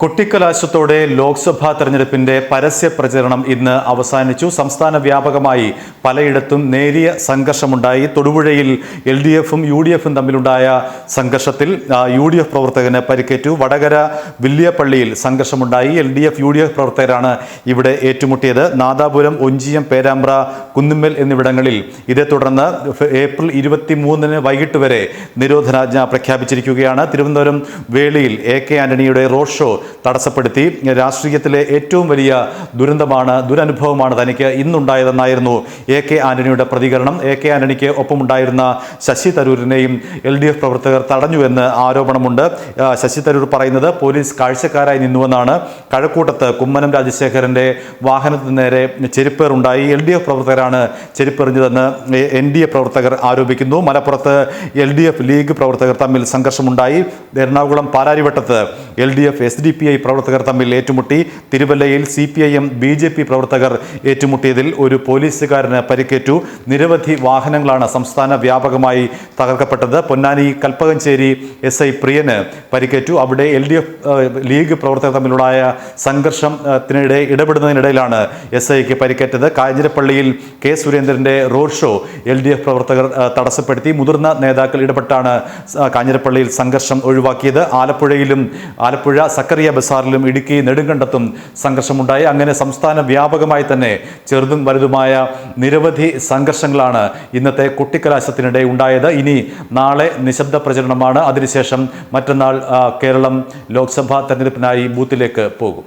കൊട്ടിക്കലാശത്തോടെ ലോക്സഭാ തെരഞ്ഞെടുപ്പിന്റെ പരസ്യ പ്രചരണം ഇന്ന് അവസാനിച്ചു. സംസ്ഥാന വ്യാപകമായി പലയിടത്തും നേരിയ സംഘർഷമുണ്ടായി. തൊടുപുഴയിൽ എൽ ഡി എഫും യു ഡി എഫും തമ്മിലുണ്ടായ സംഘർഷത്തിൽ യു ഡി എഫ് പ്രവർത്തകന് പരിക്കേറ്റു. വടകര വില്യപ്പള്ളിയിൽ സംഘർഷമുണ്ടായി. L D F U D F പ്രവർത്തകരാണ് ഇവിടെ ഏറ്റുമുട്ടിയത്. നാദാപുരം ഒഞ്ചിയം പേരാമ്പ്ര കുന്നുമ്മൽ എന്നിവിടങ്ങളിൽ ഇതേ തുടർന്ന് ഏപ്രിൽ ഇരുപത്തി മൂന്നിന് വൈകിട്ട് വരെ നിരോധനാജ്ഞ പ്രഖ്യാപിച്ചിരിക്കുകയാണ്. തിരുവനന്തപുരം വേളിയിൽ എ കെ ആന്റണിയുടെ റോഡ് ഷോ തടസ്സപ്പെടുത്തി. രാഷ്ട്രീയത്തിലെ ഏറ്റവും വലിയ ദുരന്തമാണ് ദുരനുഭവമാണ് തനിക്ക് ഇന്നുണ്ടായതെന്നായിരുന്നു എ കെ ആന്റണിയുടെ പ്രതികരണം. എ കെ ആന്റണിക്ക് ഒപ്പമുണ്ടായിരുന്ന ശശി തരൂരിനെയും എൽ ഡി എഫ് പ്രവർത്തകർ തടഞ്ഞുവെന്ന് ആരോപണമുണ്ട്. ശശി തരൂർ പറയുന്നത് പോലീസ് കാഴ്ചക്കാരായി നിന്നുവെന്നാണ്. കഴക്കൂട്ടത്ത് കുമ്മനം രാജശേഖരന്റെ വാഹനത്തിന് നേരെ ചെരുപ്പേറുണ്ടായി. എൽ ഡി എഫ് പ്രവർത്തകരാണ് ചെരുപ്പെറിഞ്ഞതെന്ന് എൻ ഡി എ പ്രവർത്തകർ ആരോപിക്കുന്നു. മലപ്പുറത്ത് എൽ ഡി എഫ് ലീഗ് പ്രവർത്തകർ തമ്മിൽ സംഘർഷമുണ്ടായി. Ernakulam പാലാരിവട്ടത്ത് L D F S D P I പ്രവർത്തകർ തമ്മിൽ ഏറ്റുമുട്ടി. തിരുവല്ലയിൽ C P I M B J P പ്രവർത്തകർ ഏറ്റുമുട്ടിയതിൽ ഒരു പോലീസുകാരന് പരിക്കേറ്റു. നിരവധി വാഹനങ്ങളാണ് സംസ്ഥാന വ്യാപകമായി തകർക്കപ്പെട്ടത്. പൊന്നാനി കൽപ്പകഞ്ചേരി എസ് ഐ പ്രിയന് പരിക്കേറ്റു. അവിടെ എൽ ഡി എഫ് ലീഗ് പ്രവർത്തകർ തമ്മിലുണ്ടായ സംഘർഷത്തിനിടെ ഇടപെടുന്നതിനിടയിലാണ് എസ് ഐക്ക് പരിക്കേറ്റത്. കാഞ്ഞിരപ്പള്ളിയിൽ കെ സുരേന്ദ്രന്റെ road show L D F പ്രവർത്തകർ തടസ്സപ്പെടുത്തി. മുതിർന്ന നേതാക്കൾ ഇടപെട്ടാണ് കാഞ്ഞിരപ്പള്ളിയിൽ സംഘർഷം ഒഴിവാക്കിയത്. ആലപ്പുഴയിലും ആലപ്പുഴ സക്കറിയ ബസാറിലും ഇടുക്കി നെടുങ്കണ്ടത്തും സംഘർഷമുണ്ടായി. അങ്ങനെ സംസ്ഥാന വ്യാപകമായി തന്നെ ചെറുതും വലുതുമായ നിരവധി സംഘർഷങ്ങളാണ് ഇന്നത്തെ കുട്ടിക്കലാശത്തിനിടെ ഉണ്ടായത്. ഇനി നാളെ നിശബ്ദ പ്രചരണമാണ്. അതിനുശേഷം മറ്റന്നാൾ കേരളം ലോക്സഭാ തെരഞ്ഞെടുപ്പിനായി ബൂത്തിലേക്ക് പോകും.